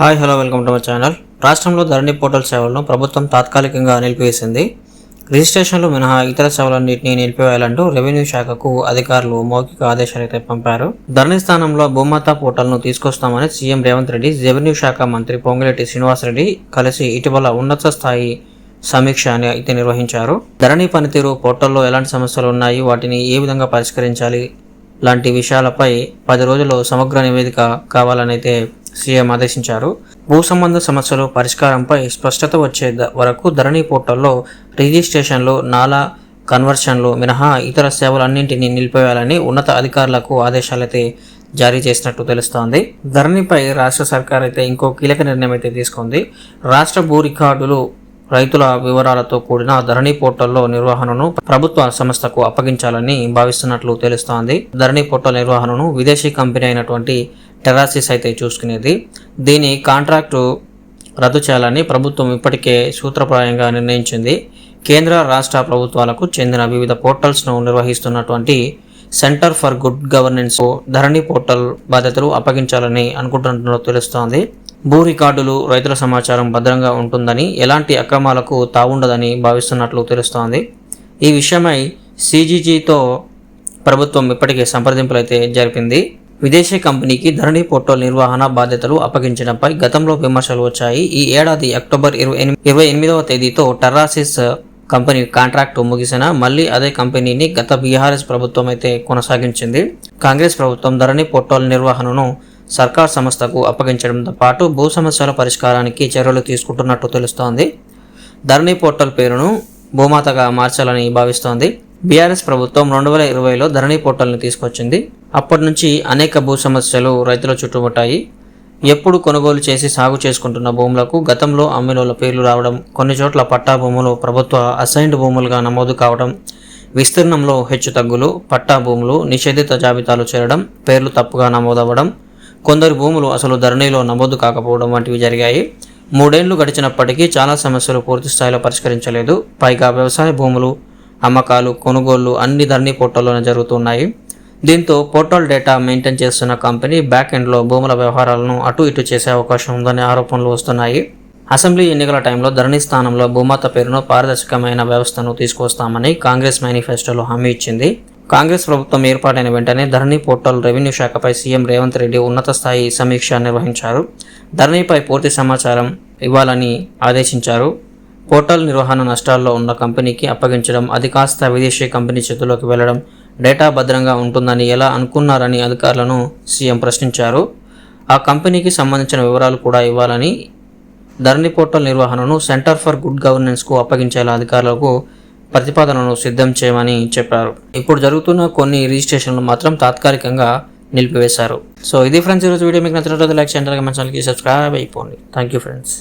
Hi hello welcome to my channel. రాష్ట్రంలో Dharani portal సేవలను ప్రభుత్వం తాత్కాలికంగా నిలిపివేసింది. రిజిస్ట్రేషన్లు మినహా ఇతర సేవలన్నింటినీ నిలిపివేయాలంటూ రెవెన్యూ శాఖకు అధికారులు మౌఖిక ఆదేశాలైతే పంపారు ధరణి స్థానంలో భూమాత పోర్టల్ను తీసుకొస్తామని సీఎం రేవంత్ రెడ్డి రెవెన్యూ శాఖ మంత్రి పొంగిరెడ్డి శ్రీనివాసరెడ్డి కలిసి ఇటీవల ఉన్నత స్థాయి సమీక్ష అని అయితే నిర్వహించారు. ధరణి పనితీరు పోర్టల్లో ఎలాంటి సమస్యలు ఉన్నాయి వాటిని ఏ విధంగా పరిష్కరించాలి లాంటి విషయాలపై పది రోజుల్లో సమగ్ర నివేదిక కావాలనైతే సీఎం ఆదేశించారు. భూ సంబంధ సమస్యలు పరిష్కారంపై స్పష్టత వచ్చే వరకు ధరణి పోర్టల్లో రిజిస్ట్రేషన్లు నాలా కన్వర్షన్లు మినహా ఇతర సేవలన్నింటినీ నిలిపివేయాలని ఉన్నత అధికారులకు ఆదేశాలైతే జారీ చేసినట్టు తెలుస్తోంది. ధరణిపై రాష్ట్ర సర్కార్ అయితే ఇంకో కీలక నిర్ణయం అయితే తీసుకుంది. రాష్ట్ర భూ రికార్డులు రైతుల వివరాలతో కూడిన ధరణి పోర్టల్లో నిర్వహణను ప్రభుత్వ సంస్థకు అప్పగించాలని భావిస్తున్నట్లు తెలుస్తోంది. ధరణి పోర్టల్ నిర్వహణను విదేశీ కంపెనీ అయినటువంటి టెరాసిస్ అయితే చూసుకునేది. దీని కాంట్రాక్టు రద్దు చేయాలని ప్రభుత్వం ఇప్పటికే సూత్రప్రాయంగా నిర్ణయించింది. కేంద్ర రాష్ట్ర ప్రభుత్వాలకు చెందిన వివిధ పోర్టల్స్ను నిర్వహిస్తున్నటువంటి centre for good governance Dharani portal బాధ్యతలు అప్పగించాలని అనుకుంటున్నట్లు తెలుస్తోంది. భూ రికార్డులు రైతుల సమాచారం భద్రంగా ఉంటుందని ఎలాంటి అక్రమాలకు తావుండదని భావిస్తున్నట్లు తెలుస్తోంది. ఈ విషయమై సీజీజీతో ప్రభుత్వం ఇప్పటికే సంప్రదింపులు అయితే జరిపింది. విదేశీ కంపెనీకి ధరణి పోర్టల్ నిర్వహణ బాధ్యతలు అప్పగించడంపై గతంలో విమర్శలు వచ్చాయి. ఈ ఏడాది అక్టోబర్ ఇరవై ఎనిమిది ఇరవై ఎనిమిదవ తేదీతో టెర్రాసిస్ కంపెనీ కాంట్రాక్టు ముగిసిన మళ్ళీ అదే కంపెనీని గత బీఆర్ఎస్ ప్రభుత్వం అయితే కొనసాగించింది. కాంగ్రెస్ ప్రభుత్వం ధరణి పోర్టల్ నిర్వహణను సర్కార్ సంస్థకు అప్పగించడంతో పాటు భూ సమస్యల పరిష్కారానికి చర్యలు తీసుకుంటున్నట్టు తెలుస్తోంది. ధరణి పోర్టల్ పేరును భూమాతగా మార్చాలని భావిస్తోంది. బీఆర్ఎస్ ప్రభుత్వం రెండు వేల ఇరవైలో ధరణి పోర్టల్ని తీసుకొచ్చింది. అప్పటి నుంచి అనేక భూ సమస్యలు రైతుల చుట్టుముట్టాయి ఎప్పుడు కొనుగోలు చేసి సాగు చేసుకుంటున్న భూములకు గతంలో అమ్మినోళ్ళ పేర్లు రావడం కొన్ని చోట్ల పట్టా భూములు ప్రభుత్వ అసైన్డ్ భూములుగా నమోదు కావడం విస్తీర్ణంలో హెచ్చు తగ్గులు పట్టా భూములు నిషేధిత జాబితాలు చేరడం పేర్లు తప్పుగా నమోదవ్వడం కొందరు భూములు అసలు ధరణిలో నమోదు కాకపోవడం వంటివి జరిగాయి. మూడేళ్ళు గడిచినప్పటికీ చాలా సమస్యలు పూర్తి స్థాయిలో పరిష్కరించలేదు. పైగా వ్యవసాయ భూములు అమ్మకాలు కొనుగోళ్ళు అన్ని ధరణి పోర్టల్లోనే జరుగుతున్నాయి దీంతో పోర్టల్ డేటా మెయింటైన్ చేస్తున్న కంపెనీ బ్యాక్ ఎండ్లో భూముల వ్యవహారాలను అటు ఇటు చేసే అవకాశం ఉందనే ఆరోపణలు వస్తున్నాయి. అసెంబ్లీ ఎన్నికల టైంలో ధరణి స్థానంలో భూమాత పేరును పారదర్శకమైన వ్యవస్థను తీసుకొస్తామని కాంగ్రెస్ మేనిఫెస్టోలో హామీ ఇచ్చింది. కాంగ్రెస్ ప్రభుత్వం ఏర్పాటైన వెంటనే ధరణి పోర్టల్ రెవెన్యూ శాఖపై సీఎం రేవంత్ రెడ్డి ఉన్నత స్థాయి సమీక్ష నిర్వహించారు. ధరణిపై పూర్తి సమాచారం ఇవ్వాలని ఆదేశించారు. పోర్టల్ నిర్వహణ నష్టాల్లో ఉన్న కంపెనీకి అప్పగించడం అది కాస్త విదేశీ కంపెనీ చేతుల్లోకి వెళ్ళడం డేటా భద్రంగా ఉంటుందని ఎలా అనుకున్నారని అధికారులను సీఎం ప్రశ్నించారు. ఆ కంపెనీకి సంబంధించిన వివరాలు కూడా ఇవ్వాలని ధరణి పోర్టల్ నిర్వహణను సెంటర్ ఫర్ గుడ్ గవర్నెన్స్కు అప్పగించేలా అధికారులకు ప్రతిపాదనను సిద్ధం చేయమని చెప్పారు. ఇప్పుడు జరుగుతున్న కొన్ని రిజిస్ట్రేషన్లు మాత్రం తాత్కాలికంగా నిలిపివేశారు. సో ఇది ఫ్రెండ్స్ ఈరోజు వీడియో మీకు నచ్చినట్లయితే లైక్ చేయండి అలాగే మన ఛానల్కి సబ్స్క్రైబ్ అయిపోండి. Thank you friends.